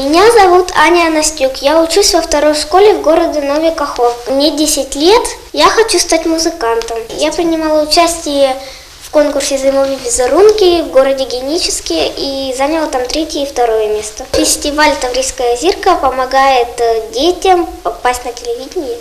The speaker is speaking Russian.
Меня зовут Аня Настюк. Я учусь во второй школе в городе Новый Мне 10 лет. Я хочу стать музыкантом. Я принимала участие в конкурсе «Зимовые визерунки» в городе Геническе и заняла там третье и второе место. Фестиваль «Таврийская зирка» помогает э, детям попасть на телевидение.